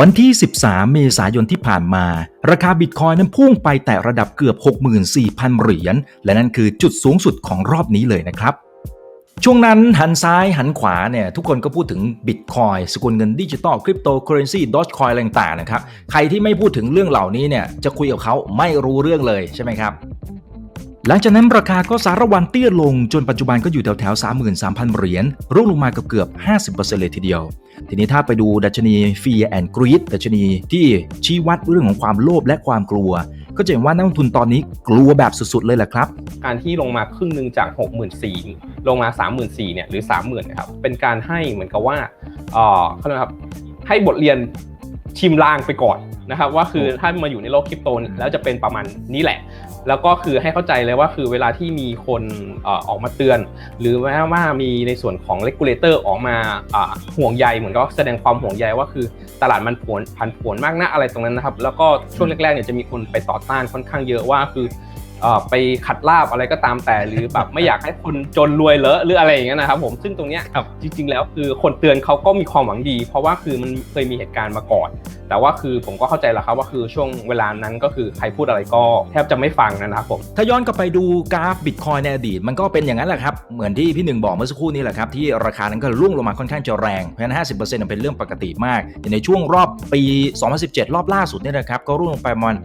วันที่ 13 เมษายนที่ผ่านมา ราคาบิตคอยนั้นพุ่งไปแต่ระดับเกือบ 64,000 เหรียญ และนั่นคือจุดสูงสุดของรอบนี้เลยนะครับ ช่วงนั้นหันซ้ายหันขวาเนี่ยทุกคนก็พูดถึงบิตคอยสกุลเงินดิจิตอลคริปโตเคอเรนซีดอ g คอยอะไรต่างๆนะครับ ใครที่ไม่พูดถึงเรื่องเหล่านี้เนี่ยจะคุยกับเขาไม่รู้เรื่องเลยใช่ไหมครับ หลังจากนั้นราคาก็สารวันเตี้ยลงจนปัจจุบันก็อยู่แถวแถวๆ33,000 เหรียญร่วงลงมาเกือบเกือบๆ50%เลยทีเดียว ทีนี้ถ้าไปดูดัชนี Fear and Greed ดัชนีที่ชี้วัดเรื่องของความโลภและความกลัว ก็จะเห็นว่านักลงทุนตอนนี้กลัวแบบสุดๆเลยแหละครับ การที่ลงมาครึ่งหนึ่งจาก 6 4 0 0 0 ลงมา 3 4 0 0 0เนี่ยหรือ 30,000นะครับเป็นการให้เหมือนกับว่าเอ่อเขาเรียกว่าครับให้บทเรียนชิมลางไปก่อนนะครับว่าคือถ้ามาอยู่ในโลกคริปโตแล้วจะเป็นประมาณนี้แหละ แล้วก็คือให้เข้าใจเลยว่าคือเวลาที่มีคนเออออกมาเตือน หรือแม้ว่ามีในส่วนของเลกูลเลเตอร์ออกมาอ่าห่วงใยเหมือนก็แสดงความห่วงใยว่าคือตลาดมันผวนผันผวนมากนะอะไรตรงนั้นนะครับ แล้วก็ช่วงแรกๆเนี่ยจะมีคนไปต่อต้านค่อนข้างเยอะว่าคือเอ่อไปขัดลาบอะไรก็ตามแต่หรือแบบไม่อยากให้คนจนรวยเลอะหรืออะไรอย่างเงี้ยนะครับผมซึ่งตรงเนี้ยจริง ๆ แล้วคือคนเตือนเขาก็มีความหวังดี เพราะว่าคือมันเคยมีเหตุการณ์มาก่อน แต่ว่าคือผมก็เข้าใจแล้วครับว่าคือช่วงเวลานั้นก็คือใครพูดอะไรก็แทบจะไม่ฟังนะครับผมถ้าย้อนกลับไปดูกราฟบิตคอยในอดีต มันก็เป็นอย่างนั้นแหละครับ เหมือนที่พี่หนึ่งบอกเมื่อสักครู่นี้แหละครับ ที่ราคานั้นก็ร่วงลงมาค่อนข้างจะแรงเพราะฉะนั้น50%เป็นเรื่องปกติมากอย่างในช่วงรอบปี 2017 รอบล่าสุดเนี่ยนะครับก็ร่วงลงไปประมาณ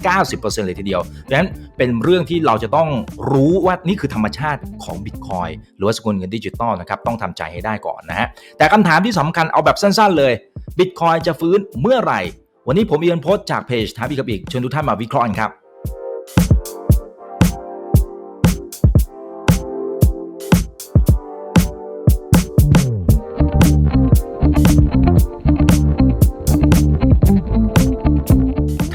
80-90%เลยทีเดียวเพราะฉะนั้นเป็นเรื่องที่เราจะต้องรู้ว่านี่คือธรรมชาติของบิตคอยหรือว่าสกุลเงินดิจิตอลนะครับต้องทำใจให้ได้ก่อนนะฮะแต่คำถามที่สำคัญเอาแบบสั้น ๆ เลยบิตคอยจะฟื้นเมื่อไหร่ วันนี้ผมเอียนโพสจากเพจท้าพี่กับอีกเชิญทุกท่านมาวิเคราะห์กันครับ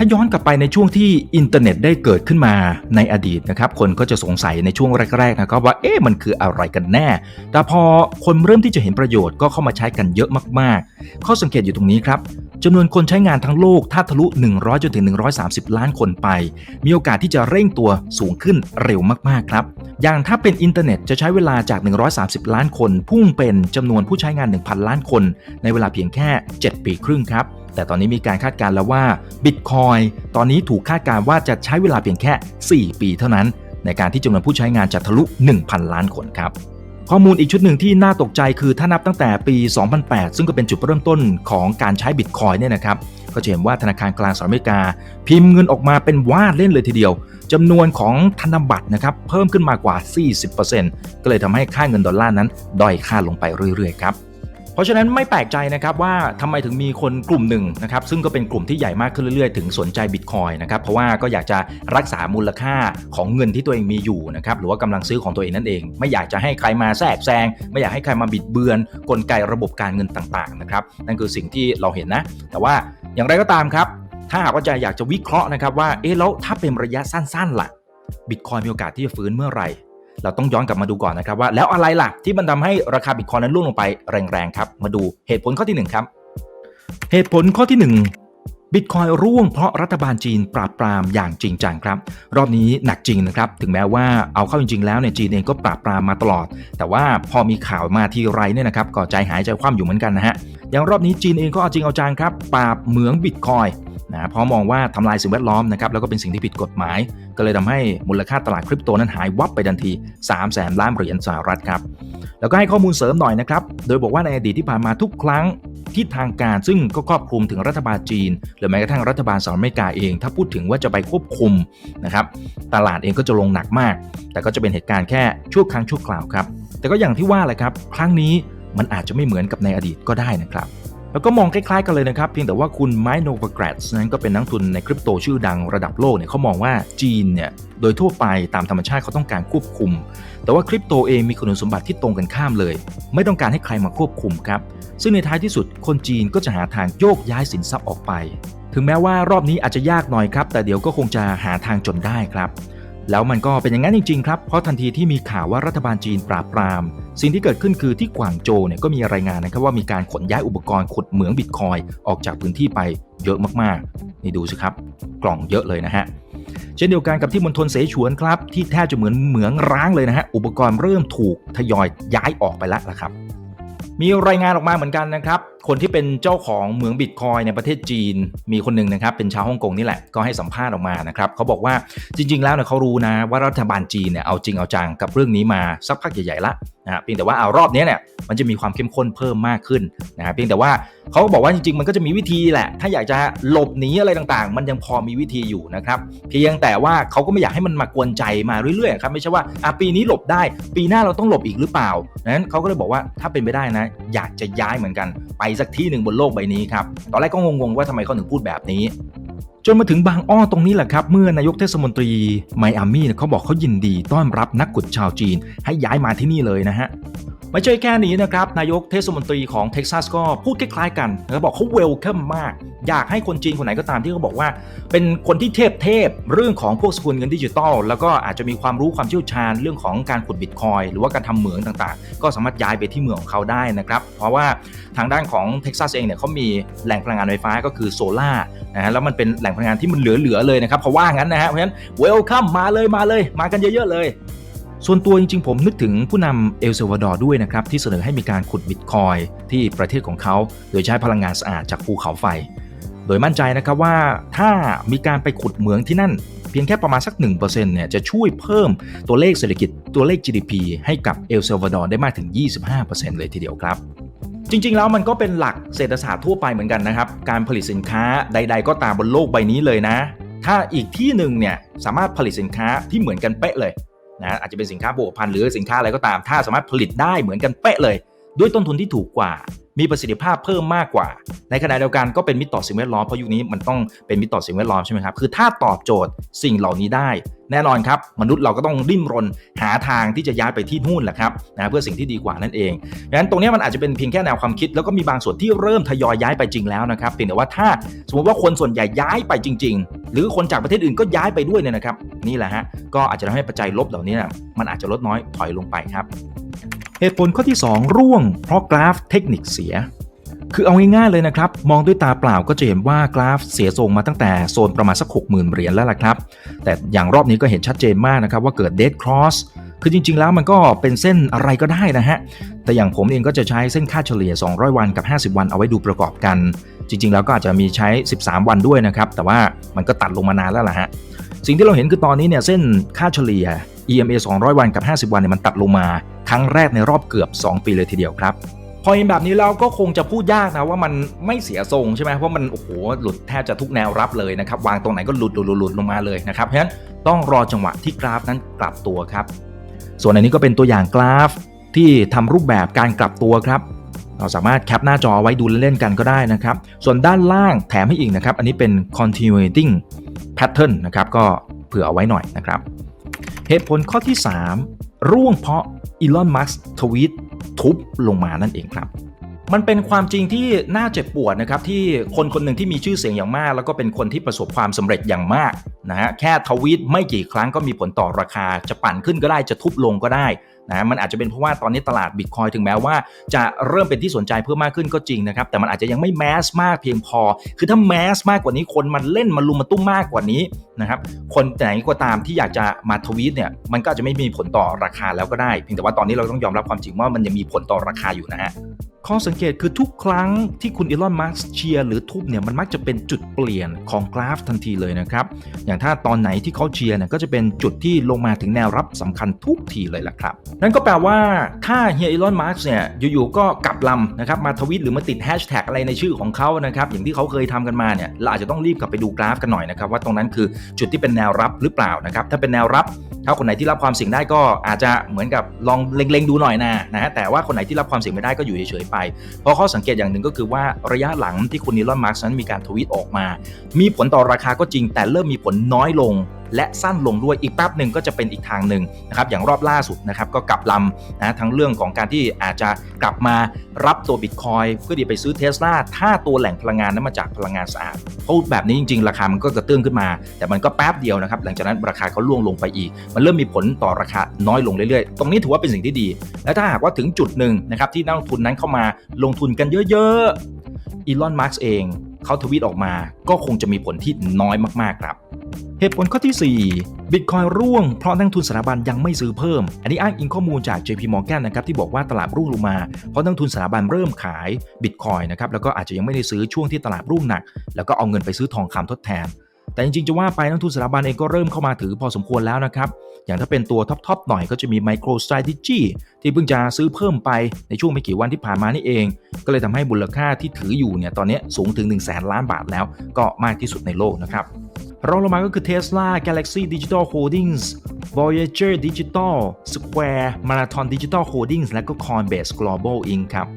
ถ้าย้อนกลับไปในช่วงที่อินเทอร์เน็ตได้เกิดขึ้นมาในอดีตนะครับ คนก็จะสงสัยในช่วงแรกๆนะครับว่าเอ๊ะมันคืออะไรกันแน่ แต่พอคนเริ่มที่จะเห็นประโยชน์ก็เข้ามาใช้กันเยอะมากๆ ข้อสังเกตอยู่ตรงนี้ครับ จำนวนคนใช้งานทั้งโลกถ้าทะลุ 100 จนถึง 130 ล้านคนไป มีโอกาสที่จะเร่งตัวสูงขึ้นเร็วมากๆครับ อย่างถ้าเป็นอินเทอร์เน็ตจะใช้เวลาจาก 130 ล้านคน พุ่งเป็นจำนวนผู้ใช้งาน 1,000 ล้านคน ในเวลาเพียงแค่ 7 ปีครึ่งครับ แต่ตอนนี้มีการคาดการณ์แล้วว่า Bitcoin ตอนนี้ถูกคาดการณ์ว่าจะใช้เวลาเพียงแค่ 4 ปีเท่านั้น ในการที่จำนวนผู้ใช้งานจะทะลุ 1,000 ล้านคนครับ ข้อมูลอีกชุดหนึ่งที่น่าตกใจคือถ้านับตั้งแต่ปี 2008 ซึ่งก็เป็นจุดเริ่มต้นของการใช้บิตคอยเนี่ยนะครับก็จะเห็นว่าธนาคารกลางสหรัฐอเมริกา พิมพ์เงินออกมาเป็นวาดเล่นเลยทีเดียวจำนวนของธนบัตรนะครับเพิ่มขึ้นมากว่า 40%ก็เลยทำให้ค่าเงินดอลลาร์นั้นด้อยค่าลงไปเรื่อยๆครับ เพราะฉะนั้นไม่แปลกใจนะครับว่าทำไมถึงมีคนกลุ่มหนึ่งนะครับซึ่งก็เป็นกลุ่มที่ใหญ่มากขึ้นเรื่อยๆ ถึงสนใจบิตคอยนะครับเพราะว่าก็อยากจะรักษามูลค่าของเงินที่ตัวเองมีอยู่นะครับหรือว่ากำลังซื้อของตัวเองนั่นเอง ไม่อยากจะให้ใครมาแทรกแซง ไม่อยากให้ใครมาบิดเบือน กลไกระบบการเงินต่างๆนะครับนั่นคือสิ่งที่เราเห็นนะ แต่ว่าอย่างไรก็ตามครับ ถ้าหากว่าจะอยากจะวิเคราะห์นะครับว่าเอ๊ะแล้วถ้าเป็นระยะสั้นๆล่ะบิตคอยมีโอกาสที่จะฟื้นเมื่อไหร่ เราต้องย้อนกลับมาดูก่อนนะครับว่า แล้วอะไรล่ะที่มันทำให้ราคาบิตคอยนั้นร่วงลงไปแรงๆครับ มาดูเหตุผลข้อที่ 1 ครับ เหตุผลข้อที่ 1 บิตคอยร่วงเพราะรัฐบาลจีนปราบปรามอย่างจริงจังครับ รอบนี้หนักจริงนะครับ ถึงแม้ว่าเอาเข้าจริงๆแล้วเนี่ยจีนเองก็ปราบปรามมาตลอด แต่ว่าพอมีข่าวมาทีไรเนี่ยนะครับก็ใจหายใจคว่ำอยู่เหมือนกันนะฮะอย่างรอบนี้จีนเองก็เอาจริงเอาจังครับปราบเหมืองบิตคอย นะเพราะมองว่าทำลายสิ่งแวดล้อมนะครับแล้วก็เป็นสิ่งที่ผิดกฎหมาย ก็เลยทำให้มูลค่าตลาดคริปโตนั้นหายวับไปทันที 3 0 0แสนล้านเหรียญสหรัฐครับแล้วก็ให้ข้อมูลเสริมหน่อยนะครับโดยบอกว่าในอดีตที่ผ่านมาทุกครั้งที่ทางการซึ่งก็ครอบคลุมถึงรัฐบาลจีน หรือแม้กระทั่งรัฐบาลสหรัฐอเมริกาเอง ถ้าพูดถึงว่าจะไปควบคุมนะครับตลาดเองก็จะลงหนักมาก แต่ก็จะเป็นเหตุการณ์แค่ชั่วครั้งชั่วคราวครับแต่ก็อย่างที่ว่าแหละครับ ครั้งนี้มันอาจจะไม่เหมือนกับในอดีตก็ได้นะครับ แล้วก็มองคล้ายๆกันเลยนะครับ เพียงแต่ว่าคุณไมโนวากรตนั้นก็เป็นนักทุนในคริปโตชื่อดังระดับโลกเนี่ยเขามองว่าจีนเนี่ยโดยทั่วไปตามธรรมชาติเขาต้องการควบคุม แต่ว่าคริปโตเองมีคุณสมบัติที่ตรงกันข้ามเลย ไม่ต้องการให้ใครมาควบคุมครับ ซึ่งในท้ายที่สุดคนจีนก็จะหาทางโยกย้ายสินทรัพย์ออกไป ถึงแม้ว่ารอบนี้อาจจะยากหน่อยครับ แต่เดี๋ยวก็คงจะหาทางจนได้ครับ แล้วมันก็เป็นอย่างนั้นจริงๆครับ เพราะทันทีที่มีข่าวว่ารัฐบาลจีนปราบปราม สิ่งที่เกิดขึ้นคือที่กวางโจวเนี่ยก็มีรายงานนะครับว่ามีการขนย้ายอุปกรณ์ขุดเหมืองบิตคอยออกจากพื้นที่ไปเยอะมากๆ นี่ดูสิครับ กล่องเยอะเลยนะฮะ เช่นเดียวกันกับที่มณฑลเสฉวนครับ ที่แทบจะเหมือนเหมืองร้างเลยนะฮะ อุปกรณ์เริ่มถูกทยอยย้ายออกไปแล้วละครับ มีรายงานออกมาเหมือนกันนะครับคนที่เป็นเจ้าของเหมืองบิตคอยในประเทศจีนมีคนหนึ่งนะครับ เป็นชาวฮ่องกงนี่แหละก็ให้สัมภาษณ์ออกมานะครับเขาบอกว่าจริง ๆ แล้วเนี่ยเขารู้นะว่ารัฐบาลจีนเนี่ยเอาจริงเอาจังกับเรื่องนี้มาสักพักใหญ่ๆละนะเพียงแต่ว่าเอารอบนี้เนี่ยมันจะมีความเข้มข้นเพิ่มมากขึ้นนะเพียงแต่ว่าเขาก็บอกว่าจริง ๆ มันก็จะมีวิธีแหละ ถ้าอยากจะหลบหนีอะไรต่างๆ มันยังพอมีวิธีอยู่นะครับเพียงแต่ว่าเขาก็ไม่อยากให้มันมากวนใจมาเรื่อยๆครับไม่ใช่ว่าอะปีนี้หลบได้ ปีหน้าเราต้องหลบอีกหรือเปล่านั้นเขาก็เลยบอกว่าถ้าเป็นไปได้นะ อยากจะย้ายเหมือนกันไปสักที่หนึ่งบนโลกใบนี้ครับ ตอนแรกก็งงๆว่าทำไมเขาถึงพูดแบบนี้ จนมาถึงบางอ้อตรงนี้แหละครับ เมื่อนายกเทศมนตรีไมอามี่เขาบอกเขายินดีต้อนรับนักขุดชาวจีนให้ย้ายมาที่นี่เลยนะฮะไม่ใช่แค่นี้นะครับ นายกเทศมนตรีของเท็กซัสก็พูดคล้ายๆกันเขาบอกเขาเวลคัมมาก อยากให้คนจีนคนไหนก็ตามที่เขาบอกว่า เป็นคนที่เทพเทพเรื่องของพวกสกุลเงินดิจิตอลแล้วก็อาจจะมีความรู้ความเชี่ยวชาญเรื่องของการขุดบิตคอยหรือว่าการทำเหมืองต่างๆ ก็สามารถย้ายไปที่เมืองของเขาได้นะครับ เพราะว่าทางด้านของเท็กซัสเองเนี่ยเขามีแหล่งพลังงานไฟฟ้าก็คือโซลา่านะฮะแล้วมันเป็นแหล่งพลังงานที่มันเหลือๆเลยนะครับเพราะว่างั้นนะฮะเพราะฉะนั้นเวลคัมมาเลยมาเลย มากันเยอะๆเลยส่วนตัวจริงๆ ผมนึกถึงผู้นำเอลซลวาดอร์ด้วยนะครับ ที่เสนอให้มีการขุดบิตคอยที่ประเทศของเขา โดยใช้พลังงานสะอาดจากภูเขาไฟ โดยมั่นใจนะครับว่าถ้ามีการไปขุดเหมืองที่นั่น เพียงแค่ประมาณสัก 1%เนี่ยจะช่วยเพิ่มตัวเลขเศรษฐกิจตัวเลข GDP ให้กับเอลซลวาดอร์ได้มากถึง 25%เลยทีเดียวครับ จริง ๆ แล้วมันก็เป็นหลักเศรษฐศาสตร์ทั่วไปเหมือนกันนะครับ การผลิตสินค้าใด ๆ ก็ตามบนโลกใบนี้เลยนะ ถ้าอีกที่หนึ่งเนี่ยสามารถผลิตสินค้าที่เหมือนกันเป๊ะเลยนะอาจจะเป็นสินค้าโภคภัณฑ์หรือสินค้าอะไรก็ตาม ถ้าสามารถผลิตได้เหมือนกันเป๊ะเลย ด้วยต้นทุนที่ถูกกว่า มีประสิทธิภาพเพิ่มมากกว่า ในขณะเดียวกันก็เป็นมิตรต่อสิ่งแวดล้อมเพราะยุคนี้มันต้องเป็นมิตรต่อสิ่งแวดล้อมใช่ไหมครับคือถ้าตอบโจทย์สิ่งเหล่านี้ได้ แน่นอนครับ มนุษย์เราก็ต้องดิ้นรนหาทางที่จะย้ายไปที่นู่นแหละครับนะเพื่อสิ่งที่ดีกว่านั่นเองดังนั้นตรงนี้มันอาจจะเป็นเพียงแค่แนวความคิด แล้วก็มีบางส่วนที่เริ่มทยอยย้ายไปจริงแล้วนะครับเพียงแต่ว่าถ้าสมมติว่าคนส่วนใหญ่ย้ายไปจริง ๆ หรือคนจากประเทศอื่นก็ย้ายไปด้วยเนี่ยนะครับ นี่แหละฮะก็อาจจะทำให้ปัจจัยลบเหล่านี้นะมันอาจจะลดน้อยถอยลงไปครับ เหตุผลข้อที่ 2 ร่วงเพราะกราฟเทคนิคเสีย คือเอาง่ายๆเลยนะครับ มองด้วยตาเปล่าก็จะเห็นว่ากราฟเสียทรงมาตั้งแต่โซนประมาณสัก 60,000 เหรียญแล้วล่ะครับ แต่อย่างรอบนี้ก็เห็นชัดเจนมากนะครับว่าเกิดเด d ครอสคือจริงๆ แล้วมันก็เป็นเส้นอะไรก็ได้นะฮะ แต่อย่างผมเองก็จะใช้เส้นค่าเฉลี่ย 200 วันกับ 50 วันเอาไว้ดูประกอบกัน จริง ๆ แล้วก็อาจจะมีใช้ 13 วันด้วยนะครับ แต่ว่ามันก็ตัดลงมานานแล้วล่ะฮะ สิ่งที่เราเห็นคือตอนนี้เนี่ยเส้นค่าเฉลี่ย EMA 200 วันกับ 50 วันเนี่ยมันตัดลงมา ครั้งแรกในรอบเกือบ 2 ปีเลยทีเดียวครับ พอเห็นแบบนี้เราก็คงจะพูดยากนะว่ามันไม่เสียทรงใช่ไหมเพราะมันโอ้โหหลุดแทบจะทุกแนวรับเลยนะครับวางตรงไหนก็หลุดหลุดหลุดลดลงมาเลยนะครับเพราะฉะนั้นต้องรอจังหวะที่กราฟนั้นกลับตัวครับ ส่วนอันนี้ก็เป็นตัวอย่างกราฟที่ทำรูปแบบการกลับตัวครับ เราสามารถแคปหน้าจอไว้ดูเล่นๆกันก็ได้นะครับ ส่วนด้านล่างแถมให้อีกนะครับ อันนี้เป็น continuing pattern นะครับก็เผื่อเอาไว้หน่อยนะครับ เหตุผลข้อที่ 3 ร่วงเพราะอีลอนมัสทวีตทุบลงมานั่นเองครับ มันเป็นความจริงที่น่าเจ็บปวดนะครับที่คนคนหนึ่งที่มีชื่อเสียงอย่างมาก แล้วก็เป็นคนที่ประสบความสำเร็จอย่างมากนะฮะแค่ทวีตไม่กี่ครั้งก็มีผลต่อราคา จะปั่นขึ้นก็ได้จะทุบลงก็ได้นะมันอาจจะเป็นเพราะว่าตอนนี้ตลาดบิตคอยถึงแม้ว่า จะเริ่มเป็นที่สนใจเพิ่มมากขึ้นก็จริงนะครับ แต่มันอาจจะยังไม่แมสมากเพียงพอ คือถ้าแมสมากกว่านี้คนมันเล่นมาลุมมาตุ้มมากกว่านี้นะครับ คนไหนก็ตามที่อยากจะมาทวีตเนี่ย มันก็จจะไม่มีผลต่อราคาแล้วก็ได้ เพียงแต่ว่าตอนนี้เราต้องยอมรับความจริงว่ามันยังมีผลต่อราคาอยู่นะฮะข้อสังเกตคือทุกครั้งที่คุณอีลอนมัสเชียร์หรือทุบเนี่ยมันมักจะเป็นจุดเปลี่ยนของกราฟทันทีเลยนะครับ อย่างถ้าตอนไหนที่เขาเชียร์เนี่ยก็จะเป็นจุดที่ลงมาถึงแนวรับสำคัญทุกทีเลยล่ะครับ นั่นก็แปลว่าถ้าเฮียอีลอนมัสเนี่ยอยู่ๆก็กลับลำนะครับมาทวิตหรือมาติดแฮชแท็กอะไรในชื่อของเขานะครับอย่างที่เขาเคยทำกันมาเนี่ยเราอาจจะต้องรีบกลับไปดูกราฟกันหน่อยนะครับว่าตรงนั้นคือจุดที่เป็นแนวรับหรือเปล่านะครับถ้าเป็นแนวรับถ้าคนไหนที่รับความเสี่ยงได้ก็อาจจะเหมือนกับลองเล็งๆดูหน่อยนะนะแต่ว่าคนไหนที่รับความเสี่ยงไม่ได้ก็อยู่เฉยๆไปเพราะข้อสังเกตอย่างหนึ่งก็คือว่าระยะหลังที่คุณนิลอนมาร์กนั้นมีการทวีตออกมา มีผลต่อราคาก็จริงแต่เริ่มมีผลน้อยลง และสั้นลงด้วยอีกแป๊บหนึ่งก็จะเป็นอีกทางหนึ่งนะครับอย่างรอบล่าสุดนะครับก็กลับลำนะทั้งเรื่องของการที่อาจจะกลับมารับตัวบิตคอยเพื่อที่ไปซื้อเทสลาถ้าตัวแหล่งพลังงานนั้นมาจากพลังงานสะอาดเพราแบบนี้จริง ๆ ราคามันก็กระเตื้องขึ้นมา แต่มันก็แป๊บเดียวนะครับหลังจากนั้นราคาก็ล่วงลงไปอีก มันเริ่มมีผลต่อราคาน้อยลงเรื่อยๆ ตรงนี้ถือว่าเป็นสิ่งที่ดี และถ้าหากว่าถึงจุดหนึ่งนะครับที่นักลงทุนนั้นเข้ามาลงทุนกันเยอะๆอีลอนมาร์กเอง เขาทวีตออกมาก็คงจะมีผลที่น้อยมากๆครับ เหตุผลข้อที่ 4 Bitcoin ร่วงเพราะนักทุนสถาบันยังไม่ซื้อเพิ่ม อันนี้อ้างอิงข้อมูลจาก JP Morgan นะครับที่บอกว่าตลาดร่วงลงมา เพราะนักทุนสถาบันเริ่มขาย Bitcoin นะครับแล้วก็อาจจะยังไม่ได้ซื้อช่วงที่ตลาดร่วงหนัก แล้วก็เอาเงินไปซื้อทองคำทดแทน แต่จริงๆ จะว่าไปนักทุนสถาบันเองก็เริ่มเข้ามาถือพอสมควรแล้วนะครับ อย่างถ้าเป็นตัวท็อปๆหน่อยก็จะมี Micro Strategy ที่เพิ่งจะซื้อเพิ่มไปในช่วงไม่กี่วันที่ผ่านมานี่เอง ก็เลยทำให้มูลค่าที่ถืออยู่เนี่ยตอนนี้สูงถึง1 0 0 0 0แล้านบาทแล้ว ก็มากที่สุดในโลกนะครับรองลงมาก็คือ Tesla Galaxy Digital Holdings Voyager Digital Square Marathon Digital Holdings และก็ Coinbase Global Inc. ครับ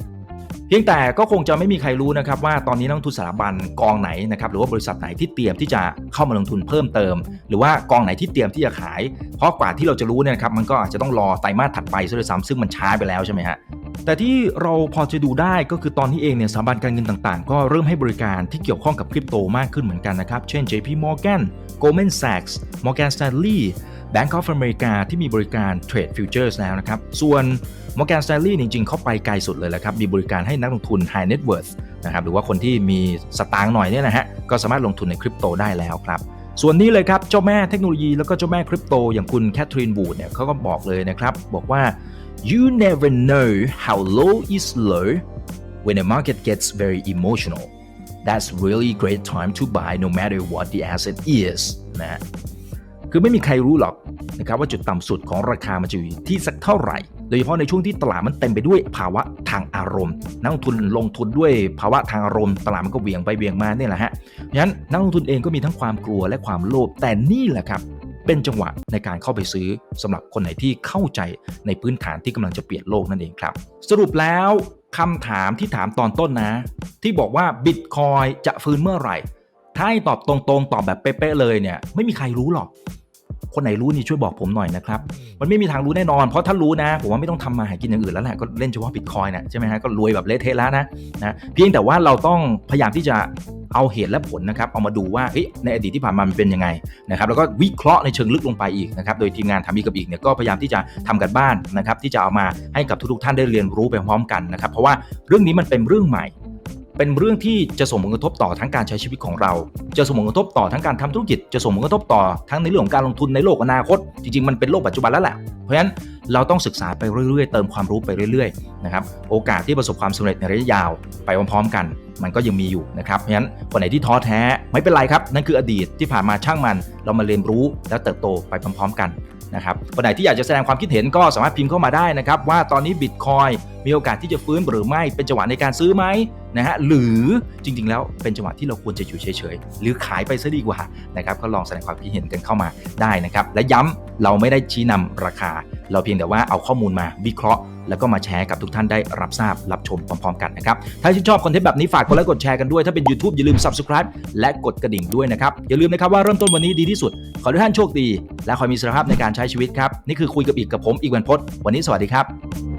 เพียงแต่ก็คงจะไม่มีใครรู้นะครับว่าตอนนี้นักทุนสถาบันกองไหนนะครับหรือว่าบริษัทไหนที่เตรียมที่จะเข้ามาลงทุนเพิ่มเติม หรือว่ากองไหนที่เตรียมที่จะขาย เพราะกว่าที่เราจะรู้เนี่ยครับมันก็อาจจะต้องรอไตรมาสถัดไปซะด้วยซ้ำซึ่งมันช้าไปแล้วใช่ไหมฮะแต่ที่เราพอจะดูได้ก็คือตอนนี้เองเนี่ยสถาบันการเงินต่างๆ ก็เริ่มให้บริการที่เกี่ยวข้องกับคริปโตมากขึ้นเหมือนกันนะครับเช่น JP Morgan Goldman Sachs Morgan Stanley Bank of America ที่มีบริการเทรดฟิวเจอร์สแล้วนะครับ ส่วน Morgan Stanley จริงๆ เข้าไปไกลสุดเลยแหละครับ มีบริการให้นักลงทุน High Net Worth นะครับ หรือว่าคนที่มีสตางค์หน่อยเนี่ยนะฮะ ก็สามารถลงทุนในคริปโตได้แล้วครับ ส่วนนี้เลยครับ เจ้าแม่เทคโนโลยีแล้วก็เจ้าแม่คริปโต อย่างคุณแคทรีนบูดเนี่ยเขาก็บอกเลยนะครับ บอกว่า you never know how low is low when the market gets very emotional that's really great time to buy no matter what the asset is นะคือไม่มีใครรู้หรอก นะครับว่าจุดต่ำสุดของราคามันจะอยู่ที่สักเท่าไหร่ โดยเฉพาะในช่วงที่ตลาดมันเต็มไปด้วยภาวะทางอารมณ์นักลงทุนลงทุนด้วยภาวะทางอารมณ์ตลาดมันก็เหวี่ยงไปเหวี่ยงมาเนี่ยแหละฮะเพราะฉะนั้นนักลงทุนเองก็มีทั้งความกลัวและความโลภแต่นี่แหละครับเป็นจังหวะในการเข้าไปซื้อสำหรับคนไหนที่เข้าใจในพื้นฐานที่กำลังจะเปลี่ยนโลกนั่นเองครับ สรุปแล้วคำถามที่ถามตอนต้นนะ ที่บอกว่าบิตคอยจะฟื้นเมื่อไหร่ ถ้าให้ตอบตรงๆ ตอบแบบเป๊ะๆเลยเนี่ยไม่มีใครรู้หรอก คนไหนรู้นี่ช่วยบอกผมหน่อยนะครับ มันไม่มีทางรู้แน่นอน เพราะถ้ารู้นะ ผมว่าไม่ต้องทำมาหากินอย่างอื่นแล้วแหละก็เล่นเฉพาะบิตคอยนะใช่ไหมฮะก็รวยแบบเละเทะแล้วนะนะเพียงแต่ว่าเราต้องพยายามที่จะเอาเหตุและผลนะครับ เอามาดูว่าเฮ้ยในอดีตที่ผ่านมามันเป็นยังไงนะครับ แล้วก็วิเคราะห์ในเชิงลึกลงไปอีกนะครับ โดยทีมงานทำอีกกับอีกเนี่ยก็พยายามที่จะทำกันบ้านนะครับ ที่จะเอามาให้กับทุกๆท่านได้เรียนรู้ไปพร้อมกันนะครับ เพราะว่าเรื่องนี้มันเป็นเรื่องใหม่ เป็นเรื่องที่จะส่งผลกระทบต่อทั้งการใช้ชีวิตของเรา จะส่งผลกระทบต่อทั้งการทำธุรกิจ จะส่งผลกระทบต่อทั้งในเรื่องของการลงทุนในโลกอนาคต จริงๆ มันเป็นโลกปัจจุบันแล้วแหละ เพราะฉะนั้นเราต้องศึกษาไปเรื่อยๆ เติมความรู้ไปเรื่อยๆ นะครับ โอกาสที่ประสบความสำเร็จในระยะยาวไปพร้อมๆ กัน มันก็ยังมีอยู่นะครับ เพราะฉะนั้นคนไหนที่ท้อแท้ไม่เป็นไรครับ นั่นคืออดีตที่ผ่านมาช่างมัน เรามาเรียนรู้แล้วเติบโตไปพร้อม ๆ กัน นะครับคนไหนที่อยากจะแสดงความคิดเห็นก็สามารถพิมพ์เข้ามาได้นะครับ ว่าตอนนี้บิตคอยมีโอกาสที่จะฟื้นหรือไม่เป็นจังหวะในการซื้อไหมนะฮะหรือจริงๆ แล้วเป็นจังหวะที่เราควรจะอยู่เฉยๆ หรือขายไปซะดีกว่านะครับก็ลองแสดงความคิดเห็นกันเข้ามาได้นะครับ และย้ำเราไม่ได้ชี้นำราคา เราเพียงแต่ว่าเอาข้อมูลมาวิเคราะห์ แล้วก็มาแชร์กับทุกท่านได้รับทราบรับชมพร้อมๆกันนะครับ ถ้าชื่นชอบคอนเทนต์แบบนี้ฝากกดไลค์กดแชร์กันด้วย ถ้าเป็น YouTube อย่าลืม Subscribe และกดกระดิ่งด้วยนะครับ อย่าลืมนะครับว่าเริ่มต้นวันนี้ดีที่สุด ขอให้ทุกท่านโชคดี และขอมีสรภาพในการใช้ชีวิตครับ นี่คือคุยกับอีกกับผมอีกวันพศวันนี้สวัสดีครับ